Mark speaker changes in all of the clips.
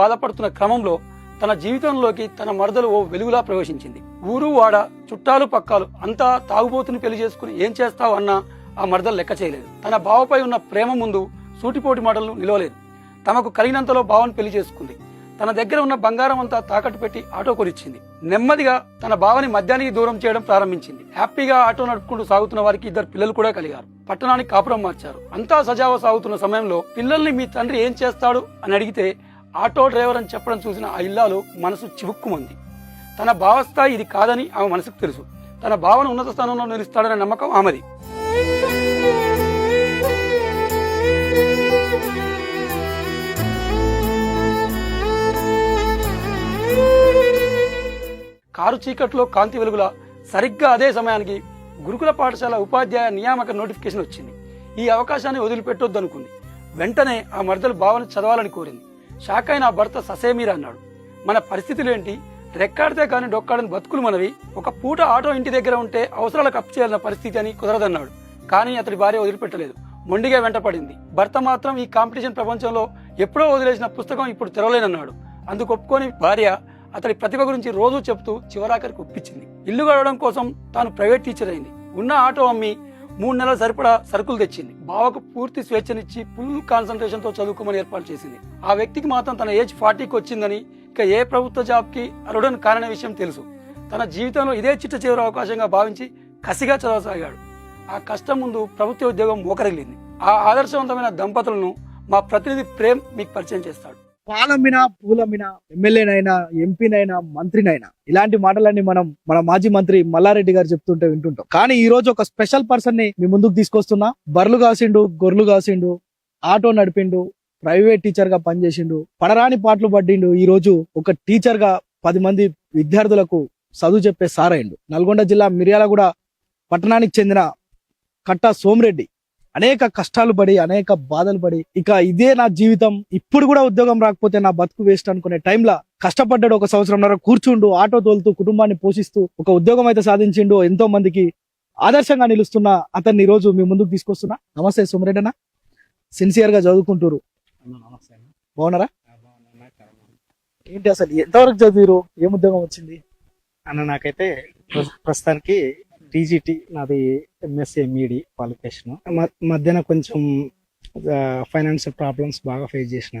Speaker 1: బాధపడుతున్న క్రమంలో తన జీవితంలోకి తన మరదలు ఓ వెలుగులా ప్రవేశించింది. ఊరు వాడ చుట్టాలు పక్కాలు అంతా తాగుబోతుని పెళ్ళి చేసుకుని ఏం చేస్తావు అన్నా ఆ మరదలు లెక్క చేయలేదు. తన బావపై ఉన్న ప్రేమ ముందు సూటిపోటి మాటలు నిలవలేదు. తమకు కలిగినంతలో బావను పెళ్ళి చేసుకుంది. తన దగ్గర ఉన్న బంగారం అంతా తాకట్టు పెట్టి ఆటో కొనిచ్చింది. నెమ్మదిగా తన బావని మద్యానికి దూరం చేయడం ప్రారంభించింది. హ్యాపీగా ఆటో నడుపుకుంటూ సాగుతున్న వారికి ఇద్దరు పిల్లలు కూడా కలిగారు. పట్టణానికి కాపురం మార్చారు. అంతా సజావ సాగుతున్న సమయంలో పిల్లల్ని మీ తండ్రి ఏం చేస్తాడు అని అడిగితే ఆటో డ్రైవర్ అని చెప్పడం చూసిన ఆ ఇల్లాలు మనసు చివుక్కుమంది. తన భావస్థాయి ఇది కాదని ఆమె మనసుకు తెలుసు. తన భావన ఉన్నత స్థానంలో నిలుస్తాడనే నమ్మకం ఆమెది. కారు చీకట్లో కాంతి వెలుగుల సరిగ్గా అదే సమయానికి గురుకుల పాఠశాల ఉపాధ్యాయ నియామక నోటిఫికేషన్ వచ్చింది. ఈ అవకాశాన్ని వదిలిపెట్టొద్దనుకుంది. వెంటనే ఆ మరదలు భావన చదవాలని కోరింది. షాక్ అయిన ఆ భర్త ససేమీరా అన్నాడు. మన పరిస్థితులేంటి? రెక్కాడితే కానీ డొక్కాడని బతుకులు మనవి. ఒక పూట ఆటో ఇంటి దగ్గర ఉంటే అవసరాలకు అప్ చేయాలన్న పరిస్థితి అని కుదరదన్నాడు. కానీ అతడి భార్య వదిలిపెట్టలేదు. మొండిగా వెంటపడింది. భర్త మాత్రం ఈ కాంపిటీషన్ ప్రపంచంలో ఎప్పుడో వదిలేసిన పుస్తకం ఇప్పుడు తెరవలేనన్నాడు. అందుకు ఒప్పుకొని భార్య అతడి ప్రతిభ గురించి రోజు చెప్తూ చివరాఖరికి ఒప్పించింది. ఇల్లు గడవడం కోసం తాను ప్రైవేట్ టీచర్ అయింది. ఉన్న ఆటో అమ్మి మూడు నెలల సరిపడా సరుకులు తెచ్చింది. బావకు పూర్తి స్వేచ్ఛనిచ్చి ఫుల్ కాన్సన్ట్రేషన్తో చదువుకోమని ఏర్పాటు చేసింది. ఆ వ్యక్తికి మాత్రం తన ఏజ్ ఫార్టీకి వచ్చిందని ఇక ఏ ప్రభుత్వ జాబ్కి అర్హుడని కారణ విషయం తెలుసు. తన జీవితంలో ఇదే చిట్ట చివరి అవకాశంగా భావించి కసిగా చదవసాగాడు. ఆ కష్టం ముందు ప్రభుత్వ ఉద్యోగం మోకరిల్లింది ఆ ఆదర్శవంతమైన దంపతులను మా ప్రతినిధి ప్రేమ్ మీకు పరిచయం చేస్తాడు.
Speaker 2: పాలమ్మిన పూలమ్మిన ఎమ్మెల్యేనైనా ఎంపీనైనా మంత్రినైనా ఇలాంటి మాటలన్నీ మనం మన మాజీ మంత్రి మల్లారెడ్డి గారు చెప్తుంటే వింటుంటాం. కానీ ఈ రోజు ఒక స్పెషల్ పర్సన్ని మీ ముందుకు తీసుకొస్తున్నా. బర్లు కాసిండు గొర్రెలు కాసిండు ఆటో నడిపిండు ప్రైవేట్ టీచర్గా పనిచేసిండు పడరాని పాటలు పడ్డిండు ఈ రోజు ఒక టీచర్గా పది మంది విద్యార్థులకు చదువు చెప్పే సారైండు. నల్గొండ జిల్లా మిర్యాలగూడ పట్టణానికి చెందిన కట్ట సోమిరెడ్డి. అనేక కష్టాలు పడి అనేక బాధలు పడి ఇక ఇదే నా జీవితం. ఇప్పుడు కూడా ఉద్యోగం రాకపోతే నా బతుకు వేస్ట్ అనుకునే టైంలో కష్టపడ్డాడు ఒక సంవత్సరంన్నర కూర్చుండు ఆటో తోలుతూ కుటుంబాన్ని పోషిస్తూ ఒక ఉద్యోగం అయితే సాధించిండు ఎంతో మందికి ఆదర్శంగా నిలుస్తున్న అతన్ని రోజు మీ ముందుకు తీసుకొస్తున్నా. నమస్తే సుమరెడ్డి అన్న. సిన్సియర్గా చదువుకుంటారు బాగున్నారా? ఏంటి అసలు ఎంతవరకు చదివారు ఏం ఉద్యోగం వచ్చింది?
Speaker 3: అన్న నాకైతే ప్రస్- ప్రస్తుతానికి టీజీటీ నాది ఎంఎస్సీ ఎంఈడి క్వాలిఫికేషన్ మధ్యన కొంచెం ఫైనాన్షియల్ ప్రాబ్లమ్స్ బాగా ఫేస్ చేసిన.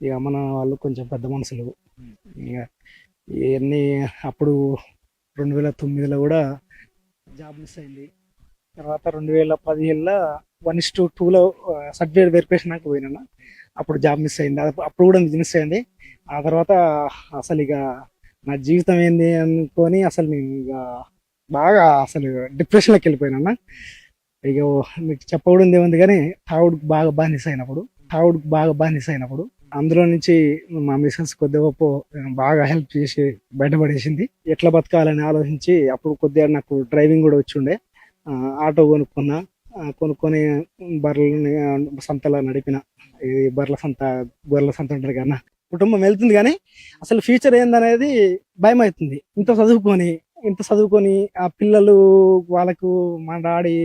Speaker 3: ఇక మన వాళ్ళు కొంచెం పెద్ద మనుషులు. ఇక ఇవన్నీ అప్పుడు రెండు వేల తొమ్మిదిలో కూడా జాబ్ మిస్ అయింది. తర్వాత రెండు వేల పదిహేనులో వన్ ఇస్ టూ టూలో సర్టిఫికేట్ వెరిఫికేషన్ నాకు పోయినా అప్పుడు జాబ్ మిస్ అయింది. అప్పుడు కూడా మిస్ అయింది. ఆ తర్వాత అసలు ఇక నా జీవితం ఏంది అనుకొని అసలు నేను ఇక బాగా అసలు డిప్రెషన్లోకి వెళ్ళిపోయినా ఇక మీకు చెప్పకూడదు ఏముంది కానీ తావుడుకు బాగా బానిస అయినప్పుడు తావుడుకు బాగా బానిస అయినప్పుడు అందులో నుంచి మా మిసెస్ కొద్ది గొప్ప బాగా హెల్ప్ చేసి బయటపడేసింది. ఎట్లా బతకాలని ఆలోచించి అప్పుడు కొద్దిగా నాకు డ్రైవింగ్ కూడా వచ్చిండే. ఆటో కొనుక్కున్నా కొనుక్కొని బర్రెలని సంతలో నడిపిన. ఈ బర్రెల సంత గొర్రెల సంత ఉంటుంది కన్నా కుటుంబం వెళ్తుంది కానీ అసలు ఫ్యూచర్ ఏందనేది భయం అవుతుంది ఇంత చదువుకొని ఇంత చదువుకొని ఆ పిల్లలు వాళ్ళకు మా డాడీ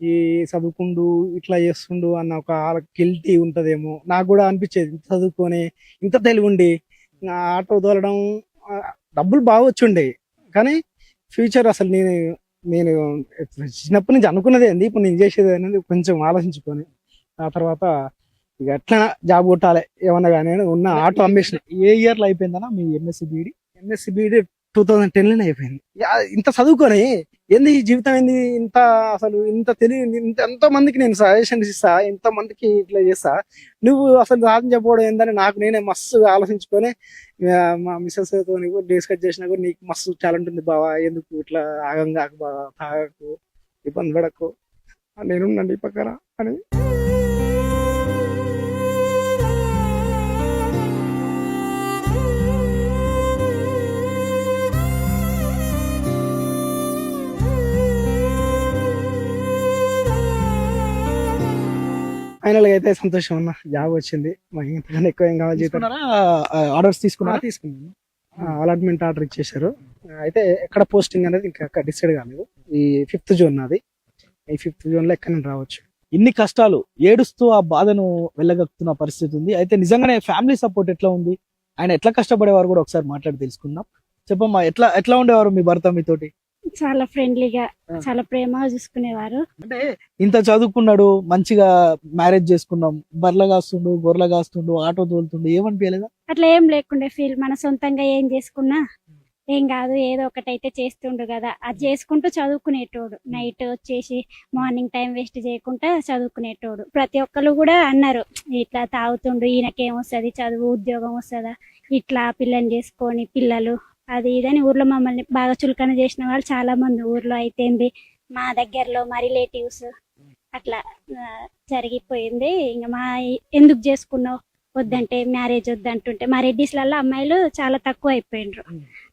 Speaker 3: ఈ చదువుకుండు ఇట్లా చేస్తుండు అన్న ఒక గిల్టీ ఉంటదేమో. నాకు కూడా అనిపించేది ఇంత చదువుకొని ఇంత తెలివి ఉండి ఆ ఆటో తోలడం డబ్బులు బాగా వచ్చుండే. కానీ ఫ్యూచర్ అసలు నేను నేను చిన్నప్పటి నుంచి అనుకున్నది ఏంది ఇప్పుడు నేను చేసేది అనేది కొంచెం ఆలోచించుకొని ఆ తర్వాత ఇక ఎట్లా జాబ్ కొట్టాలి ఏమన్నా కానీ ఉన్న ఆటో అమ్మేసిన.
Speaker 2: ఏ ఇయర్లో అయిపోయిందన్నా మీ MSc BEd
Speaker 3: MSc BEd two thousand టెన్లోనే అయిపోయింది. యా, ఇంత చదువుకొని ఏంది జీవితం ఏంది? ఇంత అసలు ఇంత తెలియ ఇంత ఎంతో మందికి నేను సజెషన్స్ ఇస్తా ఎంతో మందికి ఇట్లా చేస్తా. నువ్వు అసలు సాధించకపోవడం ఏందని నాకు నేనే మస్తు ఆలోచించుకొని మా మిస్సెస్తో డిస్కస్ చేసినా కూడా నీకు మస్తు టాలెంట్ ఉంది బావా ఎందుకు ఇట్లా ఆగం కాక బావా తాగకు ఇబ్బంది పడకు నేనున్నాండి ఈ పక్కన అని. ఫైనల్గా అయితే సంతోషం అన్న జాబ్ వచ్చింది ఇంతకన్నా ఎక్కువ ఏం కావాలి జీతం
Speaker 2: ఆర్డర్స్
Speaker 3: ఆ,
Speaker 2: తీసుకున్నారా?
Speaker 3: తీసుకున్నాను. అలాట్మెంట్ ఆర్డర్ ఇచ్చేసారు అయితే ఎక్కడ పోస్టింగ్ అనేది ఇంకా డిసైడ్ కాలేదు. ఈ ఫిఫ్త్ జోన్ నాది. ఈ ఫిఫ్త్ జోన్లో ఎక్కడ రావచ్చు?
Speaker 2: ఇన్ని కష్టాలు ఏడుస్తూ ఆ బాధను వెళ్ళగక్కుతున్న పరిస్థితి ఉంది. అయితే నిజంగానే ఫ్యామిలీ సపోర్ట్ ఎట్లా ఉంది? ఆయన ఎట్లా కష్టపడేవారు కూడా ఒకసారి మాట్లాడి తెలుసుకుందాం. చెప్పమ్మా ఎట్లా ఎట్లా ఉండేవారు మీ భర్త మీతోటి?
Speaker 4: చాలా ఫ్రెండ్లీగా. చాలా ప్రేమగా చూసుకునేవారు.
Speaker 2: అంటే ఇంత చదువుకున్నాడు మంచిగా మ్యారేజ్ చేసుకున్నాం బర్ల కాస్తుండు గొర్రెల కాస్తుండు ఆటో తోలుతుండు ఏమనిపించలేదా
Speaker 4: అట్లా ఏం లేకుండే ఫీల్ మన సొంతంగా ఏం చేసుకున్నా ఏం కాదు ఏదో ఒకటైతే చేస్తుండు కదా. అది చేసుకుంటూ చదువుకునేటోడు. నైట్ వచ్చేసి మార్నింగ్ టైం వేస్ట్ చేయకుండా చదువుకునేటోడు. ప్రతి ఒక్కరు కూడా అన్నారు ఇట్లా తాగుతుండు ఈయనకేం వస్తుంది చదువు ఉద్యోగం వస్తుందా? ఇట్లా పిల్లని చేసుకొని పిల్లలు అది ఇదని ఊర్లో మమ్మల్ని బాగా చులకన చేసిన వాళ్ళు చాలా మంది ఊర్లో అయితే ఏంది మా దగ్గరలో మా రిలేటివ్స్ అట్లా జరిగిపోయింది. ఇంకా మా ఎందుకు చేసుకున్నావు? వద్దంటే మ్యారేజ్ వద్దంటుంటే మా రెడ్డిస్లలో అమ్మాయిలు చాలా తక్కువ అయిపోయిండ్రు.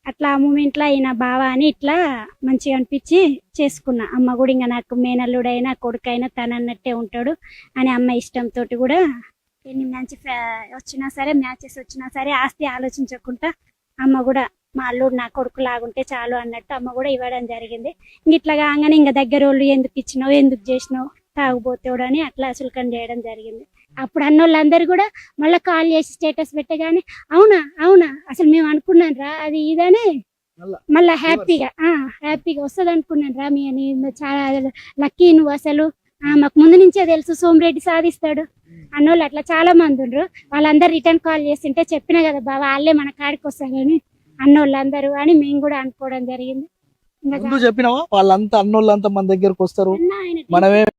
Speaker 4: అట్లా ఆ మూమెంట్లో ఈయన బావ అని ఇట్లా మంచిగా అనిపించి చేసుకున్నా. అమ్మ కూడా ఇంకా నాకు మేనల్లుడైనా కొడుకైనా తను అన్నట్టే ఉంటాడు అని అమ్మ ఇష్టంతో కూడా ఎన్ని మంచి ఫ్యా- వచ్చినా సరే మ్యాచెస్ వచ్చినా సరే ఆస్తి ఆలోచించకుండా అమ్మ కూడా మా అల్లుడు నా కొడుకు లాగుంటే చాలు అన్నట్టు అమ్మ కూడా ఇవ్వడం జరిగింది. ఇంక ఇట్లా కాగానే ఇంకా దగ్గర వాళ్ళు ఎందుకు ఇచ్చినావు ఎందుకు చేసినావు తాగుబోతాడు అని అట్లా చులకన చేయడం జరిగింది. అప్పుడు అన్న వాళ్ళందరూ కూడా మళ్ళీ కాల్ చేసి స్టేటస్ పెట్టగానే అవునా అవునా అసలు మేము అనుకున్నాం రా అది ఇదని.
Speaker 2: మళ్ళా?
Speaker 4: హ్యాపీగా ఆ హ్యాపీగా వస్తుంది అనుకున్నాను రా మీ అని చాలా లక్కీ నువ్వు అసలు. ఆ, మాకు ముందు నుంచే తెలుసు సోమిరెడ్డి సాధిస్తాడు. అన్నోళ్ళు అట్లా చాలా మంది ఉండ్రు. వాళ్ళందరూ రిటర్న్ కాల్ చేస్తుంటే చెప్పిన కదా బాబా వాళ్ళే మన కాడికి వస్తారని అన్నోళ్ళందరూ అని మేము కూడా అనుకోవడం జరిగింది.
Speaker 2: ముందు చెప్పినావా? వాళ్ళంతా అన్నోళ్ళంతా మన దగ్గరకు వస్తారు. మనమే